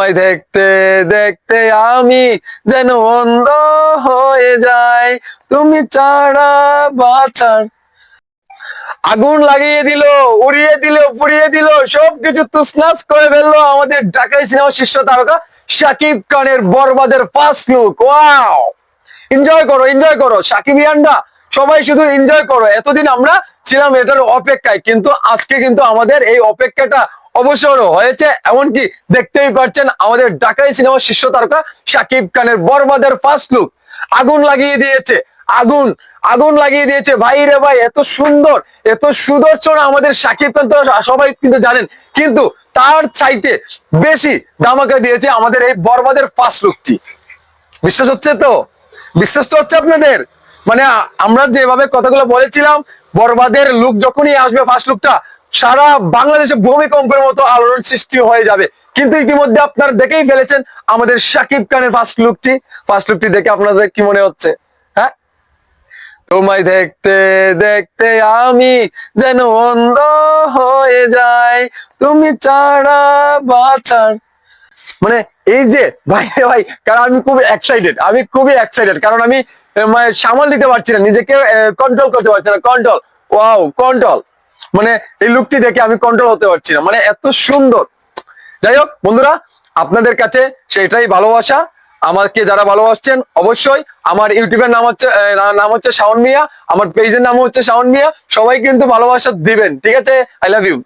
তোমায় দেখতে দেখতে আমি যেন অন্ধ হয়ে যাই। তুমি ছাড়া বাঁচার। আগুন লাগিয়ে দিল, উড়িয়ে দিল, পুড়িয়ে দিল, সবকিছু তুসনাস করে ফেলল আমাদের ঢাকাই সিনেমা শীর্ষ তারকা শাকিব খানের বরবাদের ফার্স্ট লুক ওয়াও এনজয় করো এনজয় করো। সাকিব ইয়ান্ডা সবাই শুধু এনজয় করো। এতদিন আমরা ছিলাম এটার অপেক্ষায়, কিন্তু আজকে কিন্তু আমাদের এই অপেক্ষাটা অবসর হয়েছে। এমনকি দেখতেই পাচ্ছেন আমাদের ঢাকাই সিনেমা শীর্ষ তারকা সাকিব খানের বরবাদের ফার্স্ট লুক আগুন লাগিয়ে দিয়েছে, আগুন আগুন লাগিয়ে দিয়েছে। ভাই রে ভাই, এত সুন্দর, এত সুদর্শন আমাদের সাকিব খান তো সবাই কিন্তু জানেন। কিন্তু তার চাইতে বেশি দামাকা দিয়েছে আমাদের এই বরবাদের ফার্স্ট লুকটি বিশ্বাস হচ্ছে তো? বিশ্বাস তো হচ্ছে আপনাদের? মানে আমরা যেভাবে কথাগুলো বলেছিলাম, বরবাদের লুক যখনই আসবে ফার্স্ট লুকটা সারা বাংলাদেশে ভূমিকম্পের মতো আলোড়ন সৃষ্টি হয়ে যাবে। কিন্তু ইতিমধ্যে আপনারা দেখেই ফেলেছেন আমাদের শাকিব খানের ফার্স্ট লুকটি ফার্স্ট লুকটি দেখে আপনাদের কি মনে হচ্ছে? হ্যাঁ? তোমায় দেখতে দেখতে আমি যেন অন্ধ হয়ে যাই। তুমি ছাড়া বাঁচার। মানে এই যে, ভাই ভাই, কারণ আমি খুবই এক্সাইটেড আমি খুবই এক্সাইটেড কারণ আমি মানে সামাল দিতে পারছি না, নিজেকে কন্ট্রোল করতে পারছি না কন্ট্রোল ওয়াও কন্ট্রোল মানে এই লুকটি দেখে আমি কন্ট্রোল হতে পারছি না। মানে এত সুন্দর। যাই হোক, বন্ধুরা, আপনাদের কাছে সেটাই ভালোবাসা। আমাকে যারা ভালোবাসছেন, অবশ্যই আমার ইউটিউবের নাম হচ্ছে নাম হচ্ছে শাওন মিয়া। আমার পেজের নাম হচ্ছে শাওন মিয়া। সবাই কিন্তু ভালোবাসা দিবেন, ঠিক আছে? I love you